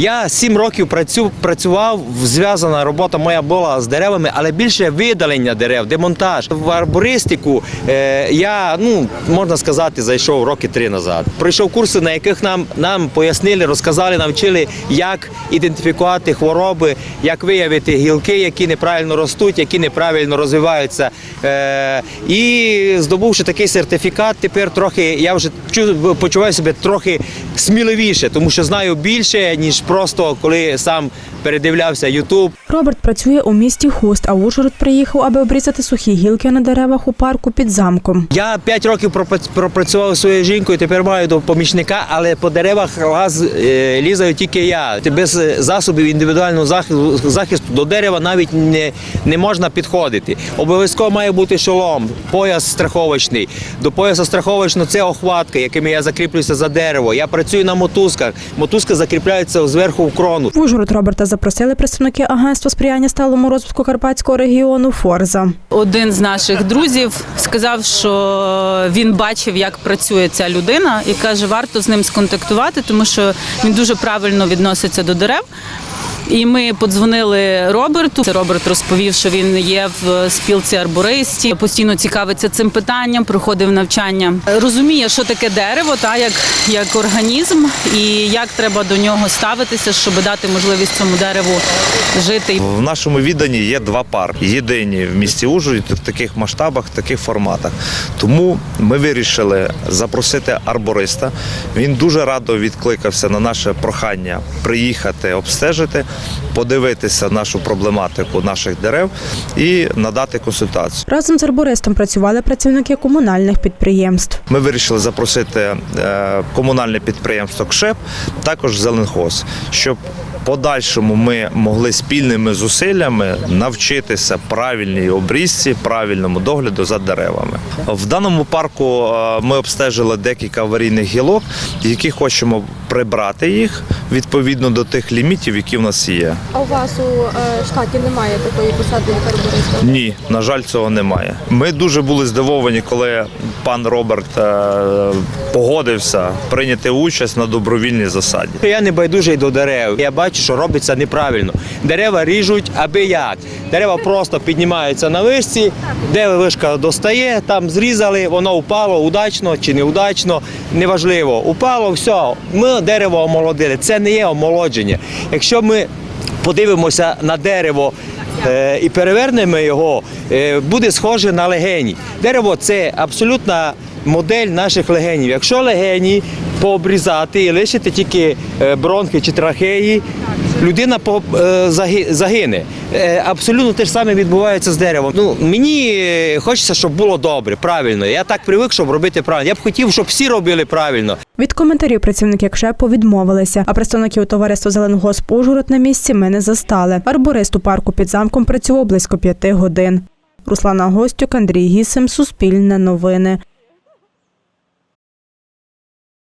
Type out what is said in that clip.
Я сім років працю, працював, зв'язана робота моя була з деревами, але більше видалення дерев, демонтаж. В арбористику е, я, ну, можна сказати, зайшов роки три назад. Пройшов курси, на яких нам, нам пояснили, розказали, навчили, як ідентифікувати хвороби, як виявити гілки, які неправильно ростуть, які неправильно розвиваються. Е, і здобувши такий сертифікат, тепер трохи я вже чу- почуваю себе трохи сміливіше, тому що знаю більше, ніж просто коли сам передивлявся Ютуб. Роберт працює у місті Хуст, а в Ужгород приїхав, аби обрізати сухі гілки на деревах у парку під замком. Я 5 років пропрацював своєю жінкою, тепер маю до помічника, але по деревах лаз, е, лізаю тільки я. Без засобів індивідуального захисту, захисту до дерева навіть не, не можна підходити. Обов'язково має бути шолом, пояс страховочний. До пояса страховочного це охватка, якими я закріплююся за дерево. Я працюю на мотузках. Мотузка закріпляється зверху в крону. В Ужгород Роберта запросили представники агентства сприяння сталому розвитку Карпатського регіону Форза. Один з наших друзів сказав, що він бачив, як працює ця людина, і каже, варто з ним сконтактувати, тому що він дуже правильно відноситься до дерев. І ми подзвонили Роберту. Роберт розповів, що він є в спілці арбористів, постійно цікавиться цим питанням, проходив навчання. Розуміє, що таке дерево, та як, як організм, і як треба до нього ставитися, щоб дати можливість цьому дереву жити. В нашому відданні є два парки. Єдині в місті Ужгороді в таких масштабах, таких форматах. Тому ми вирішили запросити арбориста. Він дуже радо відкликався на наше прохання приїхати, обстежити, подивитися нашу проблематику наших дерев і надати консультацію. Разом з арбористом працювали працівники комунальних підприємств. Ми вирішили запросити е, комунальне підприємство КШЕП, також Зеленхоз, щоб подальшому ми могли спільними зусиллями навчитися правильній обрізці, правильному догляду за деревами. В даному парку е, ми обстежили декілька аварійних гілок, які хочемо прибрати їх відповідно до тих лімітів, які в нас є. А у вас у е, штаті немає такої посади, як арбориста? Ні, на жаль, цього немає. Ми дуже були здивовані, коли пан Роберт е, погодився прийняти участь на добровільній засаді. Я не байдужий до дерев. Я бачу, що робиться неправильно. Дерева ріжуть аби як. Дерева просто піднімаються на вишці, де вишка достає, там зрізали, воно впало удачно чи неудачно, неважливо. Упало, все, ми дерево омолодили. Це не є омолодження. Якщо ми подивимося на дерево. е, І перевернемо його, е, буде схоже на легені. Дерево це абсолютна модель наших легенів. Якщо легені пообрізати і лишити тільки е, бронхи чи трахеї, людина е, загине. Е, Абсолютно те ж саме відбувається з деревом. Ну, мені е, хочеться, щоб було добре, правильно. Я так привик, щоб робити правильно. Я б хотів, щоб всі робили правильно. Від коментарів працівники КШЕПу відмовилися, а представників товариства Зеленгосп Ужгород на місці ми не застали. Арборист у парку під замком працював близько п'яти годин. Руслана Гостюк, Андрій Гісим, Суспільне новини.